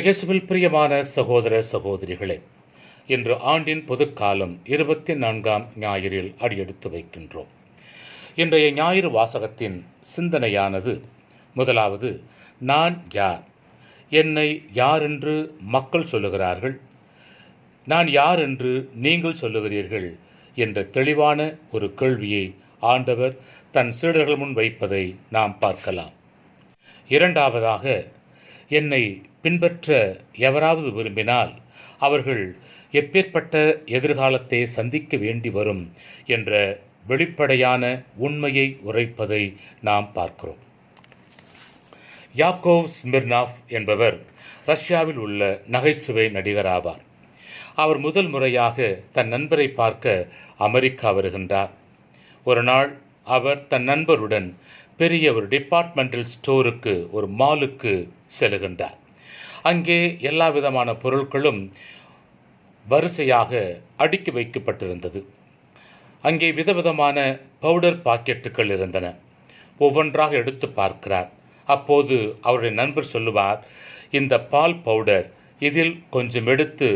இயேசுவில் பிரியமான சகோதர சகோதரிகளே இன்று ஆண்டின் பொதுக்காலம் இருபத்தி நான்காம் ஞாயிறில் அடியெடுத்து வைக்கின்றோம். இன்றைய ஞாயிறு வாசகத்தின் சிந்தனையானது முதலாவது நான் யார்? என்னை யார் என்று மக்கள் சொல்லுகிறார்கள்? நான் யார் என்று நீங்கள் சொல்லுகிறீர்கள்? என்ற தெளிவான ஒரு கேள்வியை ஆண்டவர் தன் சீடர்கள் முன் வைப்பதை நாம் பார்க்கலாம். இரண்டாவதாக என்னை பின்பற்ற எவராவது விரும்பினால் அவர்கள் எப்பேற்பட்ட எதிர்காலத்தை சந்திக்க வேண்டி வரும் என்ற வெளிப்படையான உண்மையை உரைப்பதை நாம் பார்க்கிறோம். யாக்கோவ் ஸ்மிர்னாஃப் என்பவர் ரஷ்யாவில் உள்ள நகைச்சுவை நடிகராவார். அவர் முதல் முறையாக தன் நண்பரை பார்க்க அமெரிக்கா வருகின்றார். ஒரு நாள் அவர் தன் நண்பருடன் பெரிய ஒரு டிபார்ட்மெண்டல் ஸ்டோருக்கு ஒரு மாலுக்கு செல்கின்றார் அங்கே எல்லா விதமான பொருட்களும் வரிசையாக அடுக்கி வைக்கப்பட்டிருந்தது. அங்கே விதவிதமான பவுடர் பாக்கெட்டுகள் இருந்தன. ஒவ்வொன்றாக எடுத்து பார்க்கிறார். அப்போது அவருடைய நண்பர் சொல்லுவார் இந்த பால் பவுடர் இதில் கொஞ்சம் எடுத்து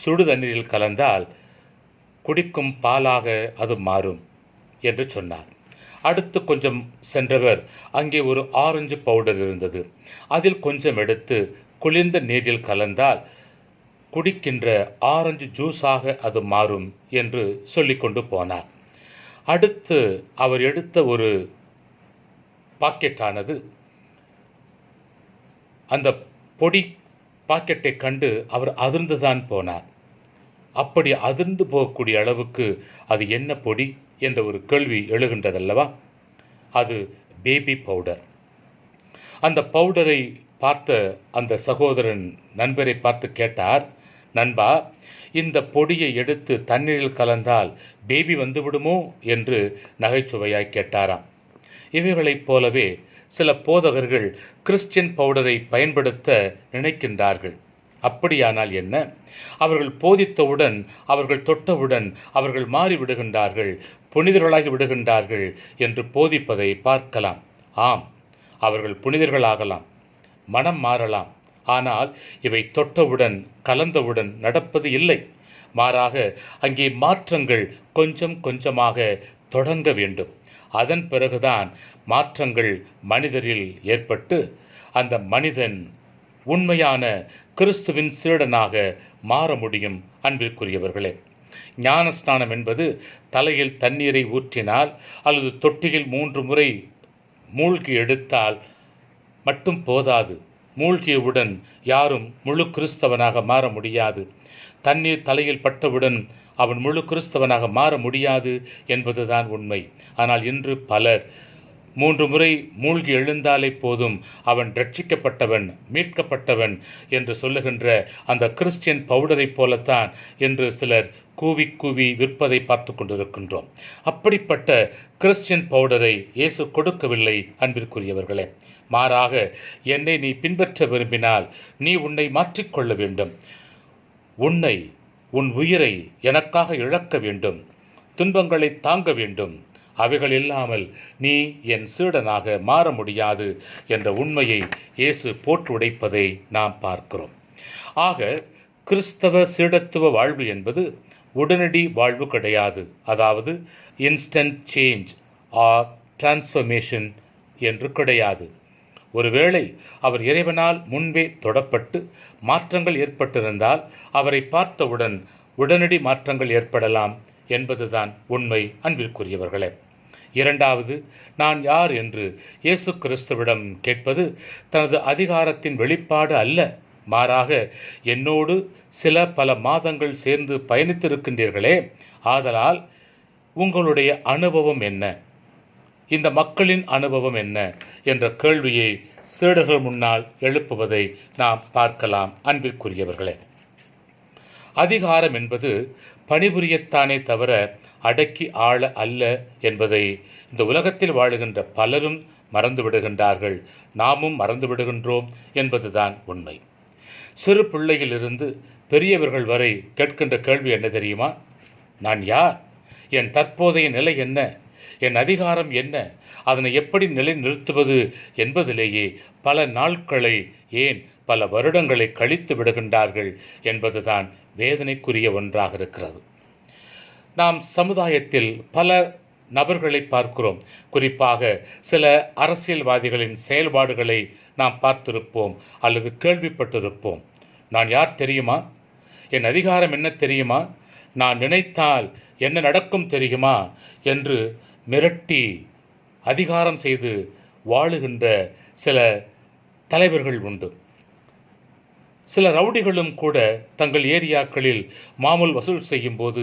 சுடு தண்ணீரில் கலந்தால் குடிக்கும் பாலாக அது மாறும் என்று சொன்னார். அடுத்து கொஞ்சம் சென்றவர். அங்கே ஒரு ஆரஞ்சு பவுடர் இருந்தது. அதில் கொஞ்சம் எடுத்து குளிர்ந்த நீரில் கலந்தால் குடிக்கின்ற ஆரஞ்சு ஜூஸாக அது மாறும் என்று சொல்லிக்கொண்டு போனார். அடுத்து அவர் எடுத்த ஒரு பாக்கெட்டானது அந்த பொடி பாக்கெட்டை கண்டு அவர் அதிர்ந்துதான் போனார். அப்படி அதிர்ந்து போகக்கூடிய அளவுக்கு அது என்ன பொடி என்ற ஒரு கேள்வி எழுகின்றதல்லவா? அது பேபி பவுடர் அந்த பவுடரை பார்த்த அந்த சகோதரன் நண்பரை பார்த்து கேட்டார் நண்பா இந்த பொடியை எடுத்து தண்ணீரில் கலந்தால் பேபி வந்துவிடுமோ? என்று நகைச்சுவையாய் கேட்டாராம். இவைகளைப் போலவே சில போதகர்கள் கிறிஸ்டியன் பவுடரை பயன்படுத்த நினைக்கின்றார்கள். அப்படியானால் என்ன? அவர்கள் போதித்தவுடன் அவர்கள் தொட்டவுடன் அவர்கள் மாறிவிடுகின்றார்கள் புனிதர்களாகி விடுகின்றார்கள் என்று போதிப்பதை பார்க்கலாம். ஆம் அவர்கள் புனிதர்களாகலாம் மனம் மாறலாம். ஆனால் இவை தொட்டவுடன் கலந்தவுடன் நடப்பது இல்லை. மாறாக அங்கே மாற்றங்கள் கொஞ்சம் கொஞ்சமாக தொடங்க வேண்டும். அதன் பிறகுதான் மாற்றங்கள் மனிதரில் ஏற்பட்டு அந்த மனிதன் உண்மையான கிறிஸ்துவின் சீடனாக மாற முடியும் அன்பிற்குரியவர்களே. ஞானஸ்நானம் என்பது தலையில் தண்ணீரை ஊற்றினால் அல்லது தொட்டியில் மூன்று முறை மூழ்கி எடுத்தால் மட்டும் போதாது. மூழ்கியவுடன் யாரும் முழு கிறிஸ்தவனாக மாற முடியாது. தண்ணீர் தலையில் பட்டவுடன் அவன் முழு கிறிஸ்தவனாக மாற முடியாது என்பதுதான் உண்மை. ஆனால் இன்று பலர் மூன்று முறை மூழ்கி எழுந்தாலே போதும். அவன் ரட்சிக்கப்பட்டவன் மீட்கப்பட்டவன் என்று சொல்லுகின்ற அந்த கிறிஸ்டியன் பவுடரைப் போலத்தான் என்று சிலர் கூவி கூவி விற்பதை பார்த்து கொண்டிருக்கின்றோம். அப்படிப்பட்ட கிறிஸ்டியன் பவுடரை இயேசு கொடுக்கவில்லை அன்பிற்குரியவர்களே. மாறாக என்னை நீ பின்பற்ற விரும்பினால் நீ உன்னை மாற்றிக்கொள்ள வேண்டும். உன்னை உன் உயிரை எனக்காக இழக்க வேண்டும். துன்பங்களை தாங்க வேண்டும். அவைகள் இல்லாமல் நீ என் சீடனாக மாற முடியாது என்ற உண்மையை இயேசு போற்று உடைப்பதை நாம் பார்க்கிறோம். ஆக கிறிஸ்தவ சீடத்துவ வாழ்வு என்பது உடனடி வாழ்வு கிடையாது. அதாவது இன்ஸ்டன்ட் சேஞ்ச் ஆர் டிரான்ஸ்ஃபர்மேஷன் என்று கிடையாது. ஒருவேளை அவர் இறைவனால் முன்பே தொடப்பட்டு மாற்றங்கள் ஏற்பட்டிருந்தால் அவரை பார்த்தவுடன் உடனடி மாற்றங்கள் ஏற்படலாம் என்பதுதான் உண்மை அன்பிற்குரியவர்களே. இரண்டாவது நான் யார் என்று இயேசு கிறிஸ்துவிடம் கேட்பது தனது அதிகாரத்தின் வெளிப்பாடு அல்ல. மாறாக என்னோடு சில பல மாதங்கள் சேர்ந்து பயணித்திருக்கின்றீர்களே ஆதலால் உங்களுடைய அனுபவம் என்ன? இந்த மக்களின் அனுபவம் என்ன? என்ற கேள்வியை சீடர்கள் முன்னால் எழுப்புவதை நாம் பார்க்கலாம் அன்பிற்குரியவர்களே. அதிகாரம் என்பது பணிபுரியத்தானே தவிர அடக்கி ஆள அல்ல என்பதை இந்த உலகத்தில் வாழுகின்ற பலரும் மறந்து விடுகின்றார்கள் நாமும் மறந்து விடுகின்றோம் என்பதுதான் உண்மை. சிறு பிள்ளையிலிருந்து பெரியவர்கள் வரை கேட்கின்ற கேள்வி என்ன தெரியுமா? நான் யார்? என் தற்போதைய நிலை என்ன? என் அதிகாரம் என்ன? அதனை எப்படி நிலைநிறுத்துவது என்பதிலேயே பல நாட்களை ஏன் பல வருடங்களை கழித்து விடுகின்றார்கள் என்பதுதான் வேதனைக்குரிய ஒன்றாக இருக்கிறது. நாம் சமுதாயத்தில் பல நபர்களை பார்க்கிறோம். குறிப்பாக சில அரசியல்வாதிகளின் செயல்பாடுகளை நாம் பார்த்திருப்போம் அல்லது கேள்விப்பட்டிருப்போம். நான் யார் தெரியுமா? என் அதிகாரம் என்ன தெரியுமா? நான் நினைத்தால் என்ன நடக்கும் தெரியுமா? என்று மிரட்டி அதிகாரம் செய்து வாழுகின்ற சில தலைவர்கள் உண்டு. சில ரவுடிகளும் கூட தங்கள் ஏரியாக்களில் மாமூல் வசூல் செய்யும்போது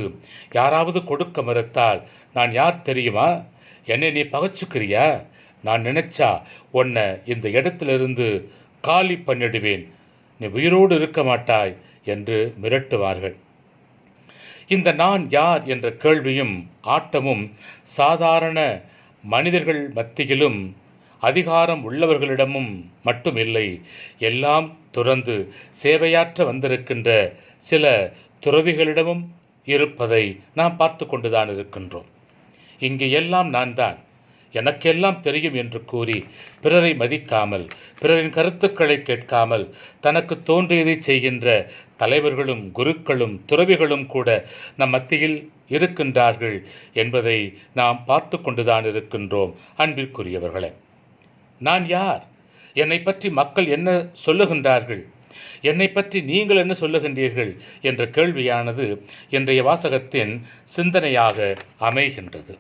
யாராவது கொடுக்க மறுத்தால் நான் யார் தெரியுமா? என்னை நீ பகச்சுக்கிறியா? நான் நினைச்சா உன்னை இந்த இடத்திலிருந்து காலி பண்ணிடுவேன். நீ உயிரோடு இருக்க மாட்டாய் என்று மிரட்டுவார்கள். இந்த நான் யார் என்ற கேள்வியும் ஆட்டமும் சாதாரண மனிதர்கள் மத்தியிலும் அதிகாரம் உள்ளவர்களிடமும் மட்டுமில்லை. எல்லாம் துறந்து சேவையாற்ற வந்திருக்கின்ற சில துறவிகளிடமும் இருப்பதை நாம் பார்த்து கொண்டுதான் இருக்கின்றோம். இங்கு எல்லாம் நான் தான் எனக்கெல்லாம் தெரியும் என்று கூறி பிறரை மதிக்காமல் பிறரின் கருத்துக்களை கேட்காமல் தனக்கு தோன்றியதை செய்கின்ற தலைவர்களும் குருக்களும் துறவிகளும் கூட நம் மத்தியில் இருக்கின்றார்கள் என்பதை நாம் பார்த்து கொண்டுதான் இருக்கின்றோம். அன்பிற்குரியவர்களே. நான் யார்? என்னை பற்றி மக்கள் என்ன சொல்லுகின்றார்கள்? என்னை பற்றி நீங்கள் என்ன சொல்லுகின்றீர்கள்? என்ற கேள்வியானது இன்றைய வாசகத்தின் சிந்தனையாக அமைகின்றது.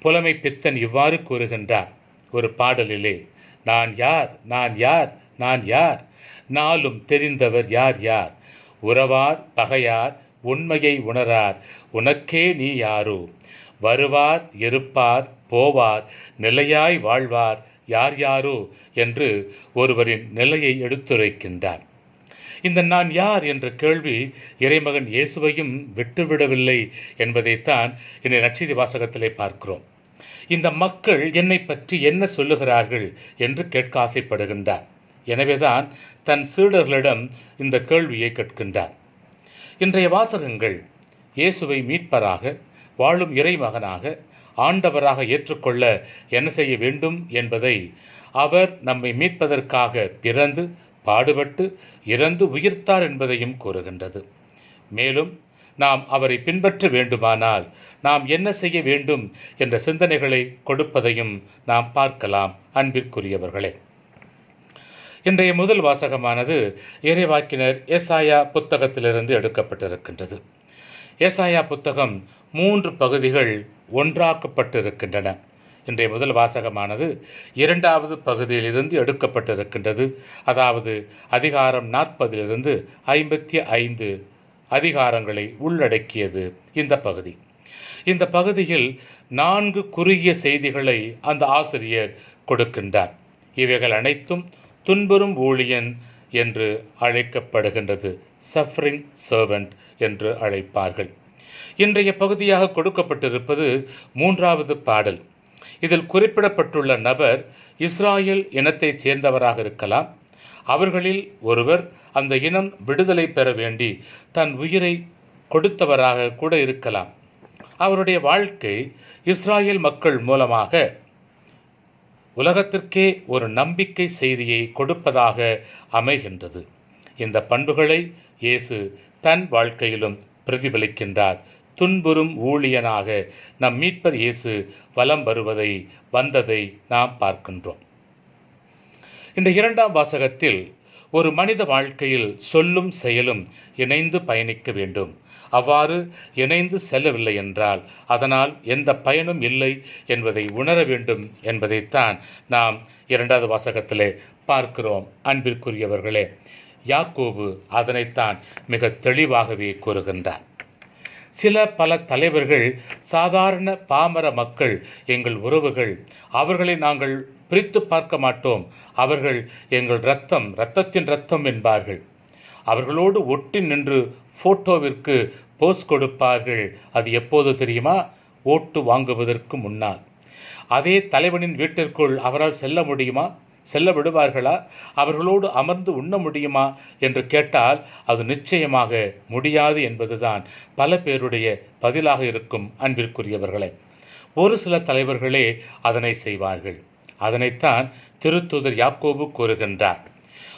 புலமை பித்தன் இவ்வாறு கூறுகின்றார் ஒரு பாடலிலே நான் யார்? நான் யார்? நான் யார்? நாளும் தெரிந்தவர் யார் யார்? உறவார் பகையார் உண்மையை உணரார். உனக்கே நீ யாரோ? வருவார் இருப்பார் போவார் நிலையாய் வாழ்வார். யார் யாரோ என்று ஒருவரின் நிலையை எடுத்துரைக்கின்றார் இந்த நான் யார் என்ற கேள்வி இறைமகன் இயேசுவையும் விட்டுவிடவில்லை என்பதைத்தான் இந்த நற்செய்தி வாசகத்திலே பார்க்கிறோம். இந்த மக்கள் என்னை பற்றி என்ன சொல்லுகிறார்கள் என்று கேட்க ஆசைப்படுகின்றார். எனவேதான் தன் சீடர்களிடம் இந்த கேள்வியை கேட்கின்றார். இன்றைய வாசகங்கள் இயேசுவை மீட்பராக வாழும் இறைமகனாக ஆண்டவராக ஏற்றுக்கொள்ள என்ன செய்ய வேண்டும் என்பதை அவர் நம்மை மீட்பதற்காக பிறந்து பாடுபட்டு இறந்து உயிர்த்தார் என்பதையும் கூறுகின்றது. மேலும் நாம் அவரை பின்பற்ற வேண்டுமானால் நாம் என்ன செய்ய வேண்டும் என்ற சிந்தனைகளை கொடுப்பதையும் நாம் பார்க்கலாம் அன்பிற்குரியவர்களே. இன்றைய முதல் வாசகமானது இறைவாக்கினர் ஏசாயா புத்தகத்திலிருந்து எடுக்கப்பட்டிருக்கின்றது. ஏசாயா புத்தகம் மூன்று பகுதிகள் ஒன்றாக்கப்பட்டிருக்கின்றன. இன்றைய முதல் வாசகமானது இரண்டாவது பகுதியிலிருந்து எடுக்கப்பட்டிருக்கின்றது. அதாவது அதிகாரம் நாற்பதிலிருந்து ஐம்பத்தி ஐந்து அதிகாரங்களை உள்ளடக்கியது இந்த பகுதி. இந்த பகுதியில் நான்கு குறுகிய செய்திகளை அந்த ஆசிரியர் கொடுக்கின்றார். இவைகள் அனைத்தும் துன்புறும் ஊழியன் என்று அழைக்கப்படுகின்றது. சஃப்ரிங் சர்வெண்ட் என்று அழைப்பார்கள். இன்றைய பகுதியாக கொடுக்கப்பட்டிருப்பது மூன்றாவது பாடல். இதில் குறிப்பிடப்பட்டுள்ள நபர் இஸ்ராயல் இனத்தைச் சேர்ந்தவராக இருக்கலாம். அவர்களில் ஒருவர் அந்த இனம் விடுதலை பெற வேண்டி தன் உயிரை கொடுத்தவராக கூட இருக்கலாம். அவருடைய வாழ்க்கை இஸ்ராயல் மக்கள் மூலமாக உலகத்திற்கே ஒரு நம்பிக்கை செய்தியை கொடுப்பதாக அமைகின்றது. இந்த பண்புகளை இயேசு தன் வாழ்க்கையிலும் பிரதிபலிக்கின்றார். துன்புறும் ஊழியனாக நம் மீட்பர் இயேசு வலம் வருவதை வந்ததை நாம் பார்க்கின்றோம். இந்த இரண்டாம் வாசகத்தில் ஒரு மனித வாழ்க்கையில் சொல்லும் செயலும் இணைந்து பயணிக்க வேண்டும். அவ்வாறு இணைந்து செல்லவில்லை என்றால் அதனால் எந்த பயனும் இல்லை என்பதை உணர வேண்டும் என்பதைத்தான் நாம் இரண்டாவது வாசகத்திலே பார்க்கிறோம். அன்பிற்குரியவர்களே யாக்கோபு அதனைத்தான் மிக தெளிவாகவே கூறுகின்றார். சில பல தலைவர்கள் சாதாரண பாமர மக்கள் எங்கள் உறவுகள் அவர்களை நாங்கள் பிரித்து பார்க்க மாட்டோம். அவர்கள் எங்கள் ரத்தம் ரத்தத்தின் ரத்தம் என்பார்கள். அவர்களோடு ஒட்டி நின்று போட்டோவிற்கு போஸ் கொடுப்பார்கள். அது எப்போது தெரியுமா? ஓட்டு வாங்குவதற்கு முன்னால். அதே தலைவனின் வீட்டிற்குள் அவரால் செல்ல முடியுமா? செல்ல விடுவார்களா அவர்களோடு அமர்ந்து உண்ண முடியுமா? என்று கேட்டால் அது நிச்சயமாக முடியாது என்பதுதான் பல பேருடைய பதிலாக இருக்கும் அன்பிற்குரியவர்களே. ஒரு சில தலைவர்களே அதனை செய்வார்கள். அதனைத்தான் திருத்தூதர் யாக்கோபு கூறுகின்றார்.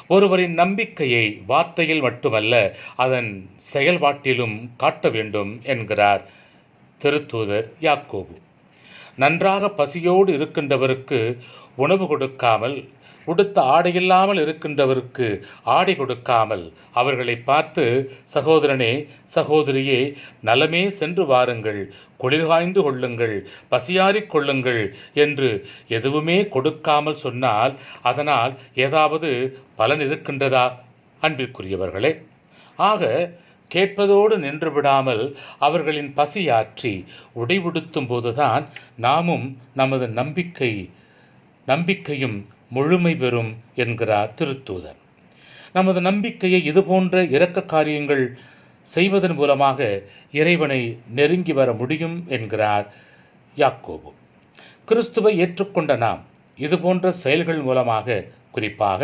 ஒருவரின் நம்பிக்கையை வார்த்தையில் மட்டுமல்ல அதன் செயல்பாட்டிலும் காட்ட வேண்டும் என்கிறார் திருத்தூதர் யாக்கோபு. நன்றாக பசியோடு இருக்கின்றவருக்கு உணவு கொடுக்காமல் உடுத்த ஆடையில்லாமல் இருக்கின்றவருக்கு ஆடை கொடுக்காமல் அவர்களை பார்த்து சகோதரனே சகோதரியே நலமே சென்று வாருங்கள் குளிர்காய்ந்து கொள்ளுங்கள் பசியாறிக் கொள்ளுங்கள் என்று எதுவுமே கொடுக்காமல் சொன்னால் அதனால் ஏதாவது பலன் இருக்கின்றதா? அன்பிற்குரியவர்களே ஆக கேட்பதோடு நின்று விடாமல் அவர்களின் பசியாற்றி உடைவுடுத்தும் போதுதான் நாமும் நமது நம்பிக்கை நம்பிக்கையும் முழுமை பெறும் என்கிறார் திருத்தூதர். நமது நம்பிக்கையை இதுபோன்ற இரக்க காரியங்கள் செய்வதன் மூலமாக இறைவனை நெருங்கி வர முடியும் என்கிறார் யாக்கோபு. கிறிஸ்துவை ஏற்றுக்கொண்ட நாம் இதுபோன்ற செயல்கள் மூலமாக குறிப்பாக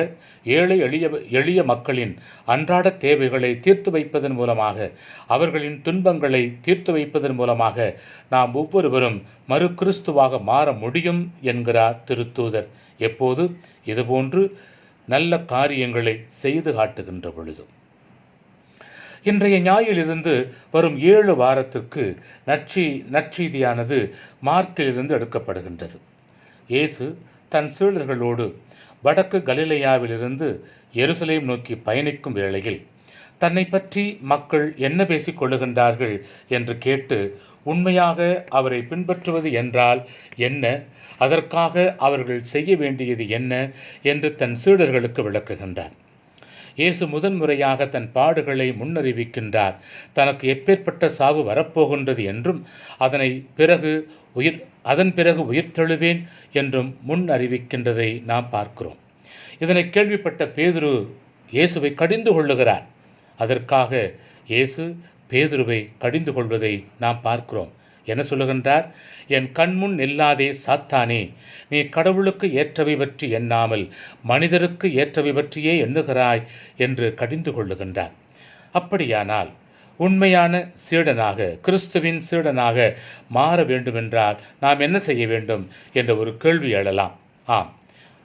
ஏழை எளிய எளிய மக்களின் அன்றாட தேவைகளை தீர்த்து வைப்பதன் மூலமாக அவர்களின் துன்பங்களை தீர்த்து வைப்பதன் மூலமாக நாம் ஒவ்வொருவரும் மறு கிறிஸ்துவாக மாற முடியும் என்கிறார் திருத்தூதர். எப்போது? இதுபோன்று நல்ல காரியங்களை செய்து காட்டுகின்ற பொழுது. இன்றைய ஞாயிலிருந்து வரும் ஏழு வாரத்திற்கு நற்சி நற்செய்தியானது மார்க்கிலிருந்து எடுக்கப்படுகின்றது. இயேசு தன் சீடர்களோடு வடக்கு கலிலையாவிலிருந்து எருசலேம் நோக்கி பயணிக்கும் வேளையில் தன்னை பற்றி மக்கள் என்ன பேசிக் கொள்ளுகின்றார்கள்? என்று கேட்டு உண்மையாக அவரை பின்பற்றுவது என்றால் என்ன? அதற்காக அவர்கள் செய்ய வேண்டியது என்ன? என்று தன் சீடர்களுக்கு விளக்குகின்றார் இயேசு முதன்முறையாக தன் பாடுகளை முன்னறிவிக்கின்றார். தனக்கு எப்பேற்பட்ட சாவு வரப்போகின்றது என்றும் அதனை பிறகு உயிர் அதன் பிறகு உயிர்த்தெழுவேன் என்றும் முன் அறிவிக்கின்றதை நாம் பார்க்கிறோம். இதனை கேள்விப்பட்ட பேதுரு இயேசுவை கடிந்து கொள்ளுகிறார். அதற்காக இயேசு பேதுருவை கடிந்து கொள்வதை நாம் பார்க்கிறோம். என சொல்லுகின்றார் என் கண்முன் நில்லாதே சாத்தானே நீ கடவுளுக்கு ஏற்றவை பற்றி எண்ணாமல் மனிதருக்கு ஏற்றவை பற்றியே எண்ணுகிறாய் என்று கடிந்து கொள்ளுகின்றார். அப்படியானால் உண்மையான சீடனாக கிறிஸ்துவின் சீடனாக மாற வேண்டுமென்றால் நாம் என்ன செய்ய வேண்டும்? என்ற ஒரு கேள்வி எழலாம். ஆம்.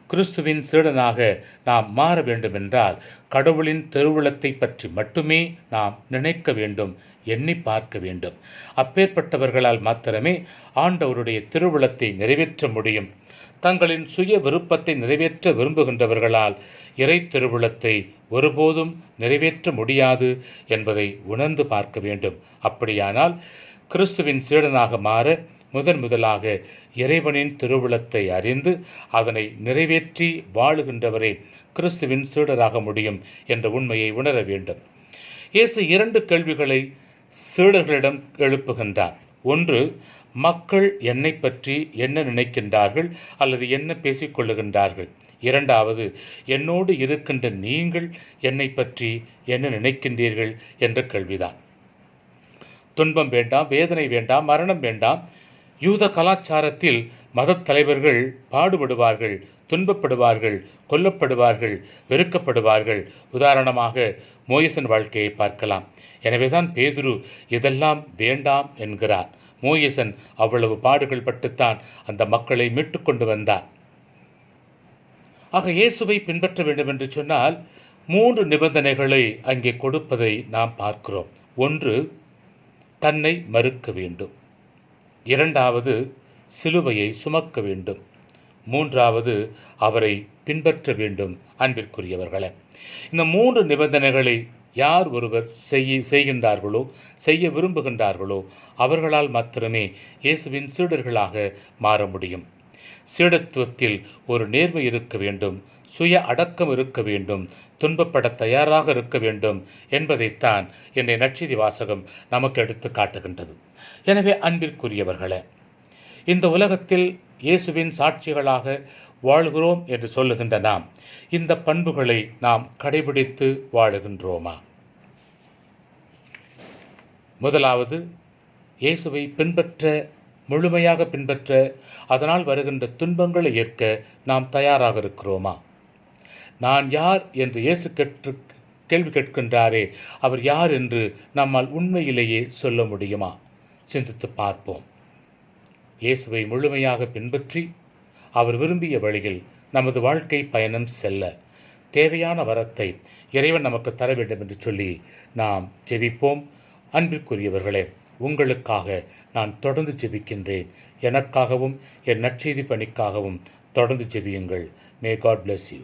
கிறிஸ்துவின் சீடனாக நாம் மாற வேண்டுமென்றால் கடவுளின் திருவுளத்தை பற்றி மட்டுமே நாம் நினைக்க வேண்டும் எண்ணி பார்க்க வேண்டும். அப்பேற்பட்டவர்களால் மாத்திரமே ஆண்டவருடைய திருவுளத்தை நிறைவேற்ற முடியும். தங்களின் சுய விருப்பத்தை நிறைவேற்ற விரும்புகின்றவர்களால் இறை திருவுளத்தை ஒருபோதும் நிறைவேற்ற முடியாது என்பதை உணர்ந்து பார்க்க வேண்டும். அப்படியானால் கிறிஸ்துவின் சீடனாக மாற முதன் முதலாக இறைவனின் திருவுளத்தை அறிந்து அதனை நிறைவேற்றி வாழுகின்றவரே கிறிஸ்துவின் சீடராக முடியும் என்ற உண்மையை உணர வேண்டும். இயேசு இரண்டு கேள்விகளை சீடர்களிடம் எழுப்புகின்றார். ஒன்று மக்கள் என்னை பற்றி என்ன நினைக்கின்றார்கள் அல்லது என்ன பேசிக்கொள்ளுகின்றார்கள்? இரண்டாவது என்னோடு இருக்கின்ற நீங்கள் என்னை பற்றி என்ன நினைக்கின்றீர்கள் என்ற கேள்விதான். துன்பம் வேண்டாம் வேதனை வேண்டாம் மரணம் வேண்டாம் யூத கலாச்சாரத்தில் மதத் தலைவர்கள் பாடுபடுவார்கள் துன்பப்படுவார்கள் கொல்லப்படுவார்கள் வெறுக்கப்படுவார்கள். உதாரணமாக மோயசன் வாழ்க்கையை பார்க்கலாம். எனவேதான் பேதுரு இதெல்லாம் வேண்டாம் என்கிறார். மோயசன் அவ்வளவு பாடுகள் பட்டுத்தான் அந்த மக்களை மீட்டுக் கொண்டு வந்தார் ஆக இயேசுவை பின்பற்ற வேண்டும் என்று சொன்னால் மூன்று நிபந்தனைகளை அங்கே கொடுப்பதை நாம் பார்க்கிறோம். ஒன்று தன்னை மறுக்க வேண்டும். இரண்டாவது சிலுவையை சுமக்க வேண்டும். மூன்றாவது அவரை பின்பற்ற வேண்டும் அன்பிற்குரியவர்களே. இந்த மூன்று நிபந்தனைகளை யார் ஒருவர் செய்ய செய்கின்றார்களோ செய்ய விரும்புகின்றார்களோ அவர்களால் மாத்திரமே இயேசுவின் சீடர்களாக மாற முடியும். சீடத்துவத்தில் ஒரு நேர்மை இருக்க வேண்டும். சுய அடக்கம் இருக்க வேண்டும். துன்பப்பட தயாராக இருக்க வேண்டும் என்பதைத்தான் என்னை நற்செய்தி வாசகம் நமக்கு எடுத்து காட்டுகின்றது. எனவே அன்பிற்குரியவர்களே இந்த உலகத்தில் இயேசுவின் சாட்சிகளாக வாழ்கிறோம் என்று சொல்லுகின்ற நாம் இந்த பண்புகளை நாம் கடைபிடித்து வாழுகின்றோமா? முதலாவது இயேசுவை பின்பற்ற முழுமையாக பின்பற்ற அதனால் வருகின்ற துன்பங்களை ஏற்க நாம் தயாராக இருக்கிறோமா? நான் யார் என்று இயேசு கேட்டு கேள்வி கேட்கின்றாரே அவர் யார் என்று நம்மால் உண்மையிலேயே சொல்ல முடியுமா? சிந்தித்து பார்ப்போம். இயேசுவை முழுமையாக பின்பற்றி அவர் விரும்பிய வழியில் நமது வாழ்க்கை பயணம் செல்ல தேவையான வரத்தை இறைவன் நமக்கு தர வேண்டும் என்று சொல்லி நாம் ஜெபிப்போம். அன்பிற்குரியவர்களே உங்களுக்காக நான் தொடர்ந்து ஜெபிக்கின்றேன். எனக்காகவும் என் நற்செய்தி பணிக்காகவும் தொடர்ந்து ஜெபியுங்கள். May God bless you